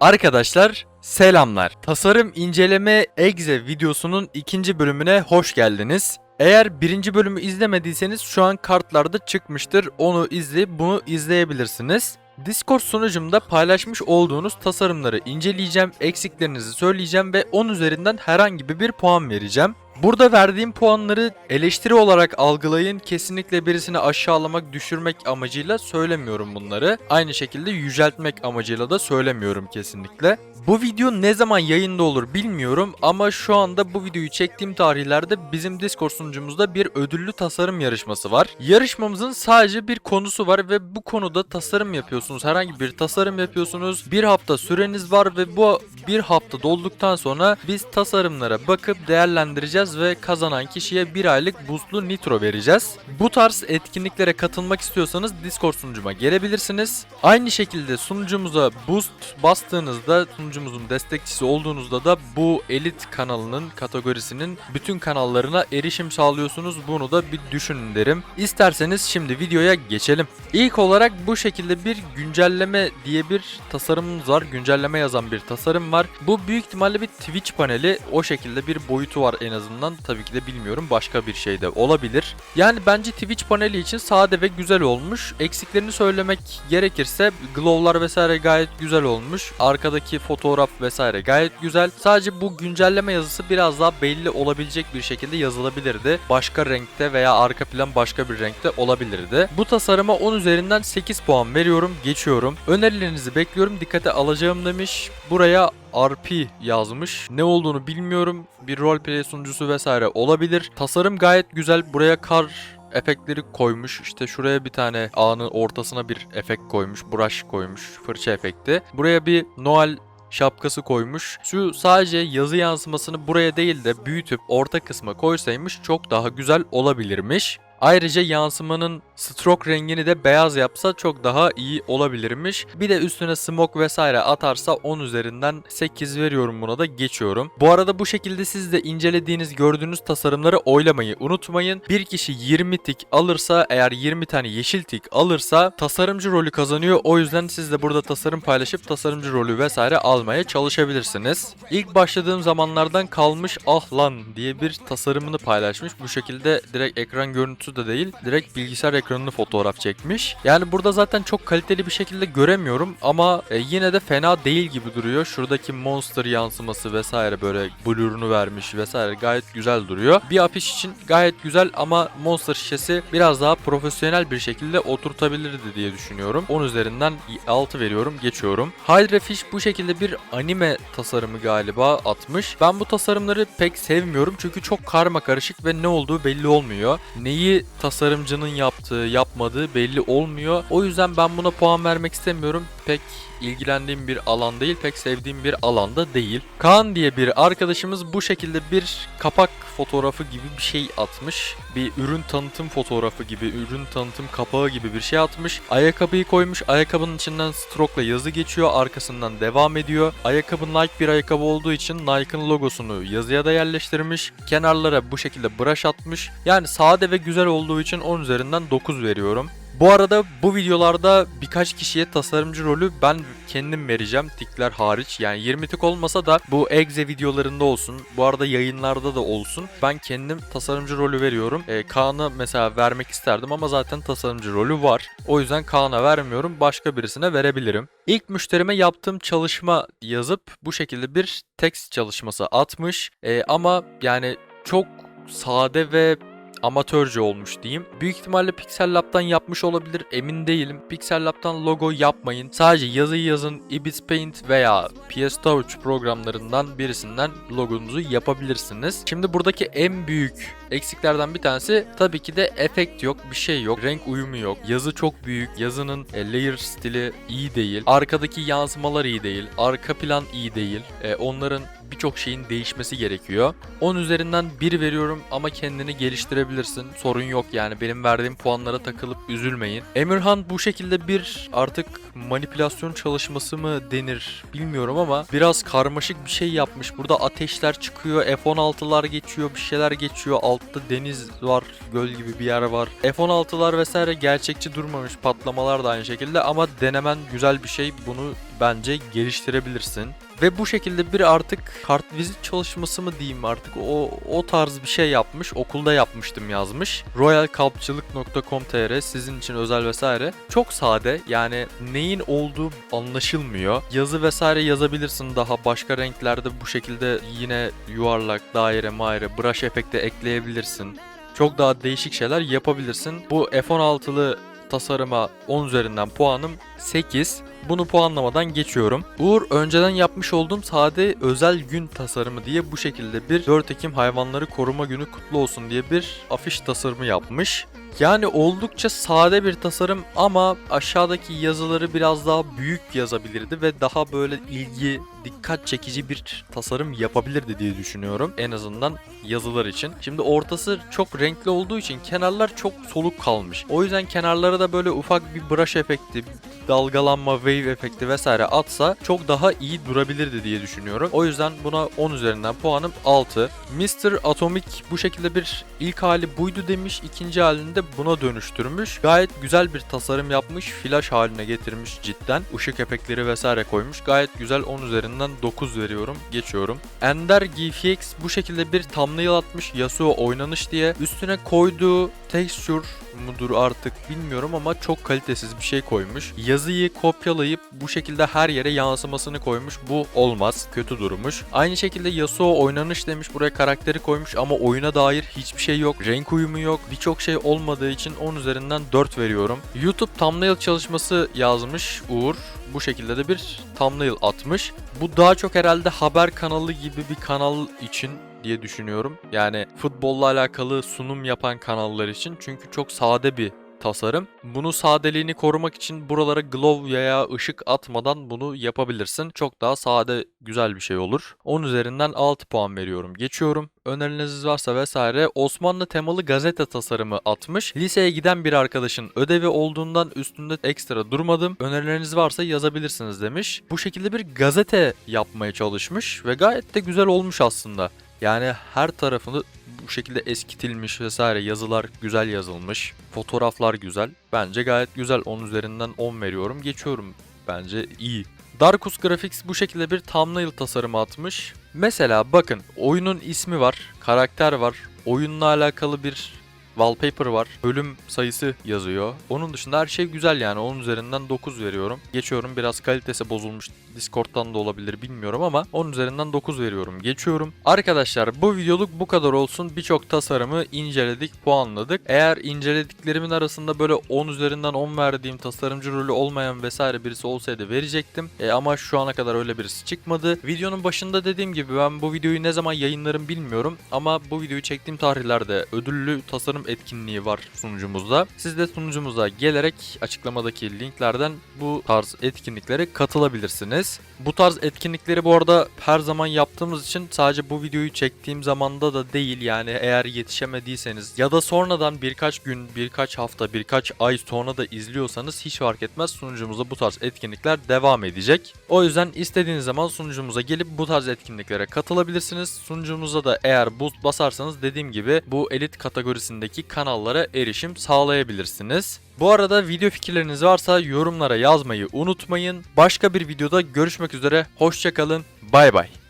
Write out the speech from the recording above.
Arkadaşlar selamlar. Tasarım inceleme exe videosunun ikinci bölümüne hoş geldiniz. Eğer birinci bölümü izlemediyseniz şu an kartlarda çıkmıştır. Onu izleyip bunu izleyebilirsiniz. Discord sunucumda paylaşmış olduğunuz tasarımları inceleyeceğim, eksiklerinizi söyleyeceğim ve 10 üzerinden herhangi bir puan vereceğim. Burada verdiğim puanları eleştiri olarak algılayın. Kesinlikle birisini aşağılamak, düşürmek amacıyla söylemiyorum bunları. Aynı şekilde yüceltmek amacıyla da söylemiyorum kesinlikle. Bu video ne zaman yayında olur bilmiyorum ama şu anda bu videoyu çektiğim tarihlerde bizim Discord sunucumuzda bir ödüllü tasarım yarışması var. Yarışmamızın sadece bir konusu var ve bu konuda tasarım yapıyorsunuz. Herhangi bir tasarım yapıyorsunuz. Bir hafta süreniz var ve bu bir hafta dolduktan sonra biz tasarımlara bakıp değerlendireceğiz ve kazanan kişiye bir aylık boostlu nitro vereceğiz. Bu tarz etkinliklere katılmak istiyorsanız Discord sunucuma gelebilirsiniz. Aynı şekilde sunucumuza boost bastığınızda sunucumuzun destekçisi olduğunuzda da bu elit kanalının kategorisinin bütün kanallarına erişim sağlıyorsunuz. Bunu da bir düşünün derim. İsterseniz şimdi videoya geçelim. İlk olarak bu şekilde bir güncelleme diye bir tasarımımız var. Güncelleme yazan bir tasarım var. Bu büyük ihtimalle bir Twitch paneli. O şekilde bir boyutu var en azından. Tabii ki de bilmiyorum. Başka bir şey de olabilir. Yani bence Twitch paneli için sade ve güzel olmuş. Eksiklerini söylemek gerekirse glow'lar vesaire gayet güzel olmuş. Arkadaki fotoğraf vesaire gayet güzel. Sadece bu güncelleme yazısı biraz daha belli olabilecek bir şekilde yazılabilirdi. Başka renkte veya arka plan başka bir renkte olabilirdi. Bu tasarıma 10 üzerinden 8 puan veriyorum. Geçiyorum. Önerilerinizi bekliyorum. Dikkate alacağım demiş. Buraya RP yazmış. Ne olduğunu bilmiyorum. Bir roleplay sunucusu vesaire olabilir. Tasarım gayet güzel. Buraya kar efektleri koymuş. İşte şuraya bir tane ağının ortasına bir efekt koymuş. Brush koymuş. Fırça efekti. Buraya bir Noel şapkası koymuş. Şu sadece yazı yansımasını buraya değil de büyütüp orta kısma koysaymış çok daha güzel olabilirmiş. Ayrıca yansımanın stroke rengini de beyaz yapsa çok daha iyi olabilirmiş. Bir de üstüne smoke vesaire atarsa 10 üzerinden 8 veriyorum buna da geçiyorum. Bu arada bu şekilde siz de incelediğiniz gördüğünüz tasarımları oylamayı unutmayın. Bir kişi 20 tik alırsa eğer 20 tane yeşil tik alırsa tasarımcı rolü kazanıyor. O yüzden siz de burada tasarım paylaşıp tasarımcı rolü vesaire almaya çalışabilirsiniz. İlk başladığım zamanlardan kalmış ah lan diye bir tasarımını paylaşmış. Bu şekilde direkt ekran görüntüsü de değil. Direkt bilgisayar ekranını fotoğraf çekmiş. Yani burada zaten çok kaliteli bir şekilde göremiyorum ama e, yine de fena değil gibi duruyor. Şuradaki monster yansıması vesaire böyle blurunu vermiş vesaire gayet güzel duruyor. Bir afiş için gayet güzel ama monster şişesi biraz daha profesyonel bir şekilde oturtabilirdi diye düşünüyorum. 10 üzerinden 6 veriyorum geçiyorum. Hydra Fish bu şekilde bir anime tasarımı galiba atmış. Ben bu tasarımları pek sevmiyorum çünkü çok karma karışık ve ne olduğu belli olmuyor. Neyi tasarımcının yaptığı, yapmadığı belli olmuyor. O yüzden ben buna puan vermek istemiyorum. Pek ilgilendiğim bir alan değil, pek sevdiğim bir alanda değil. Kaan diye bir arkadaşımız bu şekilde bir kapak fotoğrafı gibi bir şey atmış. Bir ürün tanıtım fotoğrafı gibi, ürün tanıtım kapağı gibi bir şey atmış. Ayakkabıyı koymuş. Ayakkabının içinden stroke'la yazı geçiyor. Arkasından devam ediyor. Ayakkabı Nike bir ayakkabı olduğu için Nike'ın logosunu yazıya da yerleştirmiş. Kenarlara bu şekilde brush atmış. Yani sade ve güzel olduğu için 10 üzerinden 9 veriyorum. Bu arada bu videolarda birkaç kişiye tasarımcı rolü ben kendim vereceğim tikler hariç. Yani 20 tik olmasa da bu exe videolarında olsun. Bu arada yayınlarda da olsun. Ben kendim tasarımcı rolü veriyorum. E, Kaan'a mesela vermek isterdim ama zaten tasarımcı rolü var. O yüzden Kaan'a vermiyorum. Başka birisine verebilirim. İlk müşterime yaptığım çalışma yazıp bu şekilde bir text çalışması atmış. E, ama yani çok sade ve amatörce olmuş diyeyim. Büyük ihtimalle Pixel Lab'dan yapmış olabilir emin değilim. Pixel Lab'dan logo yapmayın. Sadece yazıyı yazın Ibis Paint veya PS Touch programlarından birisinden logonuzu yapabilirsiniz. Şimdi buradaki en büyük eksiklerden bir tanesi tabii ki de efekt yok, bir şey yok, renk uyumu yok. Yazı çok büyük, yazının e, layer stili iyi değil. Arkadaki yansımalar iyi değil, arka plan iyi değil. E, onların birçok şeyin değişmesi gerekiyor. 10 üzerinden 1 veriyorum ama kendini geliştirebilirsin. Sorun yok yani benim verdiğim puanlara takılıp üzülmeyin. Emirhan bu şekilde bir artık manipülasyon çalışması mı denir bilmiyorum ama biraz karmaşık bir şey yapmış. Burada ateşler çıkıyor, F-16'lar geçiyor, bir şeyler geçiyor. Altta deniz var, göl gibi bir yer var. F-16'lar vesaire gerçekçi durmamış. Patlamalar da aynı şekilde ama denemen güzel bir şey. Bunu bence geliştirebilirsin. Ve bu şekilde bir artık kartvizit çalışması mı diyeyim artık o o tarz bir şey yapmış. Okulda yapmıştım yazmış. royalkalpçılık.com.tr sizin için özel vesaire. Çok sade yani neyin olduğu anlaşılmıyor. Yazı vesaire yazabilirsin daha başka renklerde bu şekilde yine yuvarlak, daire, maire, brush efekti ekleyebilirsin. Çok daha değişik şeyler yapabilirsin. Bu F16'lı tasarıma 10 üzerinden puanım 8. Bunu puanlamadan geçiyorum. Uğur önceden yapmış olduğum sade özel gün tasarımı diye bu şekilde bir 4 Ekim hayvanları koruma günü kutlu olsun diye bir afiş tasarımı yapmış. Yani oldukça sade bir tasarım ama aşağıdaki yazıları biraz daha büyük yazabilirdi ve daha böyle ilgi, dikkat çekici bir tasarım yapabilirdi diye düşünüyorum. En azından yazılar için. Şimdi ortası çok renkli olduğu için kenarlar çok soluk kalmış. O yüzden kenarlara da böyle ufak bir brush efekti, dalgalanma, wave efekti vesaire atsa çok daha iyi durabilirdi diye düşünüyorum. O yüzden buna 10 üzerinden puanım 6. Mr. Atomic bu şekilde bir ilk hali buydu demiş. ikinci halinde buna dönüştürmüş. Gayet güzel bir tasarım yapmış. Flash haline getirmiş cidden. Işık efektleri vesaire koymuş. Gayet güzel 10 üzerinden 9 veriyorum. Geçiyorum. Ender GFX bu şekilde bir thumbnail atmış. Yasuo oynanış diye. Üstüne koyduğu texture mudur artık bilmiyorum ama çok kalitesiz bir şey koymuş. Yazıyı kopyalayıp bu şekilde her yere yansımasını koymuş. Bu olmaz. Kötü durmuş. Aynı şekilde Yasuo oynanış demiş. Buraya karakteri koymuş ama oyuna dair hiçbir şey yok. Renk uyumu yok. Birçok şey olmadığı için 10 üzerinden 4 veriyorum. YouTube thumbnail çalışması yazmış Uğur. Bu şekilde de bir thumbnail atmış. Bu daha çok herhalde haber kanalı gibi bir kanal için diye düşünüyorum. Yani futbolla alakalı sunum yapan kanallar için çünkü çok sade bir tasarım. Bunu sadeliğini korumak için buralara glow veya ışık atmadan bunu yapabilirsin. Çok daha sade, güzel bir şey olur. 10 üzerinden 6 puan veriyorum. Geçiyorum. Önerileriniz varsa vesaire Osmanlı temalı gazete tasarımı atmış. Liseye giden bir arkadaşın ödevi olduğundan üstünde ekstra durmadım. Önerileriniz varsa yazabilirsiniz demiş. Bu şekilde bir gazete yapmaya çalışmış ve gayet de güzel olmuş aslında. Yani her tarafını bu şekilde eskitilmiş vesaire yazılar güzel yazılmış. Fotoğraflar güzel. Bence gayet güzel. 10 üzerinden 10 veriyorum. Geçiyorum. Bence iyi. Darkus Graphics bu şekilde bir thumbnail tasarımı atmış. Mesela bakın oyunun ismi var, karakter var, oyunla alakalı bir wallpaper var, bölüm sayısı yazıyor. Onun dışında her şey güzel yani 10 üzerinden 9 veriyorum. Geçiyorum biraz kalitesi bozulmuş Discord'dan da olabilir bilmiyorum ama 10 üzerinden 9 veriyorum. Geçiyorum. Arkadaşlar bu videoluk bu kadar olsun. Birçok tasarımı inceledik, puanladık. Eğer incelediklerimin arasında böyle 10 üzerinden 10 verdiğim tasarımcı rolü olmayan vesaire birisi olsaydı verecektim. E, ama şu ana kadar öyle birisi çıkmadı. Videonun başında dediğim gibi ben bu videoyu ne zaman yayınlarım bilmiyorum ama bu videoyu çektiğim tarihlerde ödüllü tasarım etkinliği var sunucumuzda. Siz de sunucumuza gelerek açıklamadaki linklerden bu tarz etkinliklere katılabilirsiniz. Bu tarz etkinlikleri bu arada her zaman yaptığımız için sadece bu videoyu çektiğim zamanda da değil yani eğer yetişemediyseniz ya da sonradan birkaç gün, birkaç hafta, birkaç ay sonra da izliyorsanız hiç fark etmez sunucumuzda bu tarz etkinlikler devam edecek. O yüzden istediğiniz zaman sunucumuza gelip bu tarz etkinliklere katılabilirsiniz. Sunucumuza da eğer boost basarsanız dediğim gibi bu elit kategorisindeki kanallara erişim sağlayabilirsiniz. Bu arada video fikirleriniz varsa yorumlara yazmayı unutmayın. Başka bir videoda görüşmek üzere. Hoşçakalın. Bay bay.